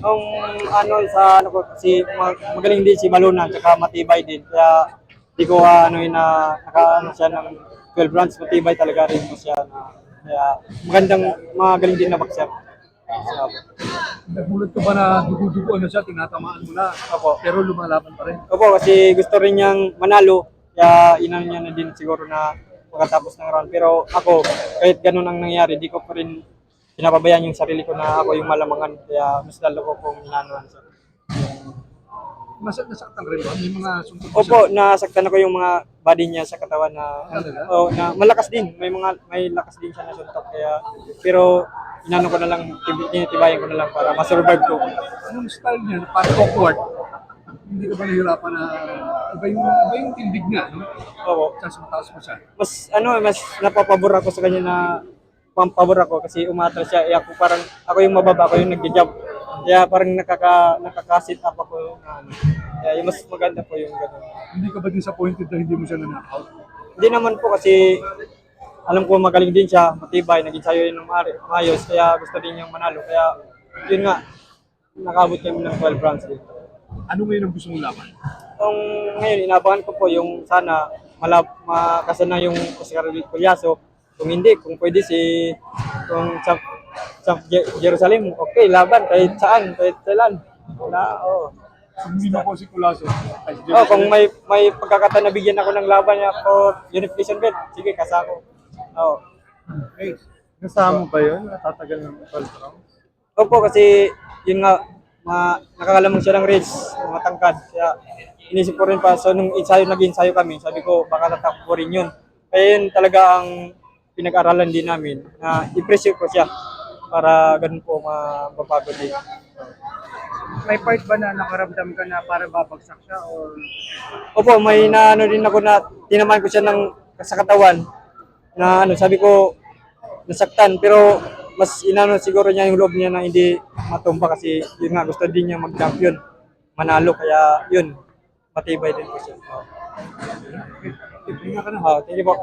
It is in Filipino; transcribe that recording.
Ang ano sa ano ko si mag- magaling din si Maluna tsaka matibay din. Kaya di ko ah, ano na naka ano siya ng 12 rounds matibay talaga rin po siya na kaya magandang magaling din na boxer. Nagulat ka ba na duguduguan na siya, tinatamaan mo na, Opo. pero lumalaban pa rin. Opo, kasi gusto rin niyang manalo. Kaya inano niya na din siguro na pagkatapos ng round. Pero ako, kahit ganun ang nangyari, di ko pa rin pinapabayaan yung sarili ko na ako yung malamangan. Kaya mas lalo ko kung inanuhan siya. Mas nasaktan rin ba? May mga siya? Opo, nasaktan ako yung mga body niya sa katawan na Talaga? oh, na malakas din. May mga may lakas din siya na suntok kaya pero inano ko na lang tib- tinitibayan ko na lang para ma-survive ko. Anong style niya? Parang awkward. Hindi ka ba nahihirapan na iba yung, iba yung tindig niya, no? Opo. Tapos mataas mo siya. Mas ano, mas napapabor ako sa kanya na pampabor ako kasi umatras siya. Eh ako parang ako yung mababa, ako yung nagja-jump. Kaya parang nakaka nakaka-sit up ako ano. Kaya yung mas maganda po yung gano'n. Hindi ka ba disappointed na hindi mo siya na-knockout? Hindi naman po kasi alam ko magaling din siya, matibay, naging sayo yun ng maayos, kaya gusto din niyang manalo. Kaya yun nga, nakabot kami ng 12 rounds din. Ano ngayon ang gusto mong laban? Kung ngayon, inabangan ko po yung sana malap, makasa na yung Oscar Culyaso. Kung hindi, kung pwede si kung sa, sa Je- Jerusalem, okay, laban kahit saan, kahit kailan. Wala, oo. Kung hindi mo po si si Oh, kung may may pagkakataon na bigyan ako ng laban niya for unification belt, sige, kasako. Oo. Okay. Kasama ba yun? Natatagal ng 12 rounds? Opo, kasi yun nga, ma, nakakalamang siya ng race, matangkad. Kaya inisip ko rin pa, so nung ensayo, nag-ensayo kami, sabi ko, baka natakbo rin yun. Kaya yun talaga ang pinag-aralan din namin, na i-pressure ko siya para ganun po mapapagod din. May part ba na nakaramdam ka na para babagsak siya or Opo, may na ano din ako na tinamaan ko siya ng sa katawan na ano, sabi ko nasaktan pero mas inano siguro niya yung loob niya na hindi matumba kasi yun nga gusto din niya mag-champion manalo kaya yun matibay din po siya. Oh, thank you po.